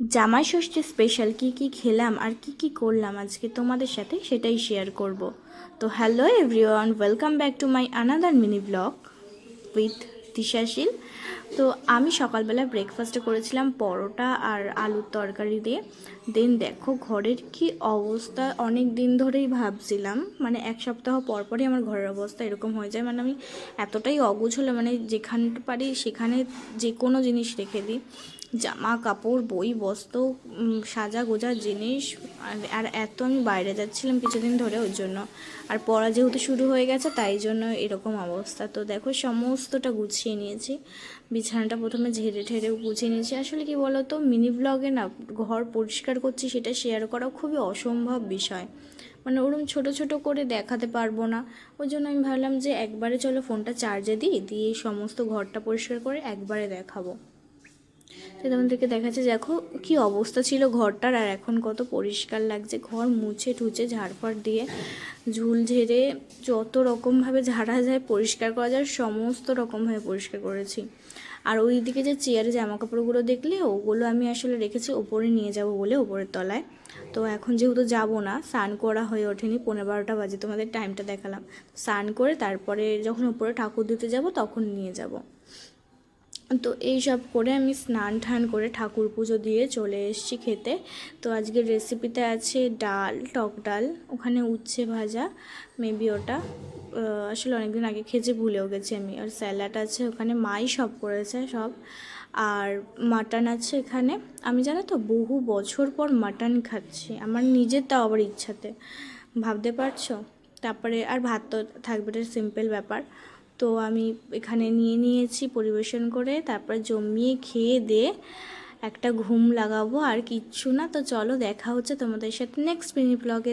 জামাই ষষ্ঠী স্পেশাল কি কি খেলাম আর কি কি করলাম আজকে তোমাদের সাথে সেটাই শেয়ার করব। তো hello everyone welcome back to my another mini blog with দিশাশীল তো আমি সকালবেলা ব্রেকফাস্টে করেছিলাম পরোটা আর আলুর তরকারি দিয়ে। দেন দেখো ঘরের কি অবস্থা, অনেক দিন ধরেই ভাবছিলাম মানে এক সপ্তাহ পর পরই আমার ঘরের অবস্থা এরকম হয়ে যায়। মানে আমি এতটাই অগুছ হলে মানে যেখানে পারি সেখানে যে কোনো জিনিস রেখে দিই। জামা, কাপড়, বই, বস্ত্র সাজা গোজা জিনিস, আর- আর এত আমি বাইরে যাচ্ছিলাম কিছুদিন ধরে ওই জন্য। আর পড়া যেহেতু শুরু হয়ে গেছে, তাই জন্য এরকম অবস্থা। তো দেখো, সমস্তটা গুছিয়ে নিয়েছি। বিছানাটা প্রথমে ঝেড়ে ঠেড়ে গুছিয়ে নিয়েছি। আসলে কি বলো তো মিনি ব্লগে না ঘর পরিষ্কার করছি সেটা শেয়ার করা খুবই অসম্ভব বিষয়। মানে ওরম ছোট ছোট করে দেখাতে পারব না। ওই জন্য আমি ভাবলাম যে একবারে চলো ফোনটা চার্জে দিই, দিয়ে সমস্ত ঘরটা পরিষ্কার করে একবারে দেখাবো। তো তোমাদেরকে দেখাচ্ছে, দেখো কি অবস্থা ছিল ঘরটার আর এখন কত পরিষ্কার লাগছে। ঘর মুছে টুছে ঝাড়ফাড় দিয়ে ঝুল ঝেড়ে যত রকমভাবে ঝাড়া যায় পরিষ্কার করা যায়, সমস্ত রকমভাবে পরিষ্কার করেছি। আর ওই দিকে যে চেয়ারে জামা কাপড়গুলো দেখলে, ওগুলো আমি আসলে রেখেছি, ওপরে নিয়ে যাব বলে ওপরের তলায়। তো এখন যেহেতু যাব না, স্নান করা হয়ে ওঠেনি, পনেরো বারোটা বাজে, তোমাদের টাইমটা দেখালাম। স্নান করে তারপরে যখন উপরে ঠাকুর দিতে যাব, তখন নিয়ে যাব। তো এই সব করে আমি স্নান টান করে ঠাকুর পুজো দিয়ে চলে এসেছি খেতে। তো আজকের রেসিপিতে আছে ডাল, টক ডাল, ওখানে উচ্ছে ভাজা মেবি ওটা আসলে অনেকদিন আগে খেয়েছি, ভুলেও গেছি আমি। আর স্যালাড আছে ওখানে, মাই সব করেছে সব। আর মাটন আছে এখানে। আমি জানো তো, বহু বছর পর মাটন খাচ্ছি। আমার নিজের তাও আবার ইচ্ছাতে। ভাবতে পারছ? তারপরে আর ভাত তো থাকবে সিম্পল ব্যাপার। তো আমি এখানে নিয়ে নিয়েছি পরিবেশন করে, তারপর জমিয়ে খেয়ে দিয়ে একটা ঘুম লাগাবো আর কিচ্ছু না। তো চলো দেখা হচ্ছে তোমাদের সাথে নেক্সট মিনি ব্লগে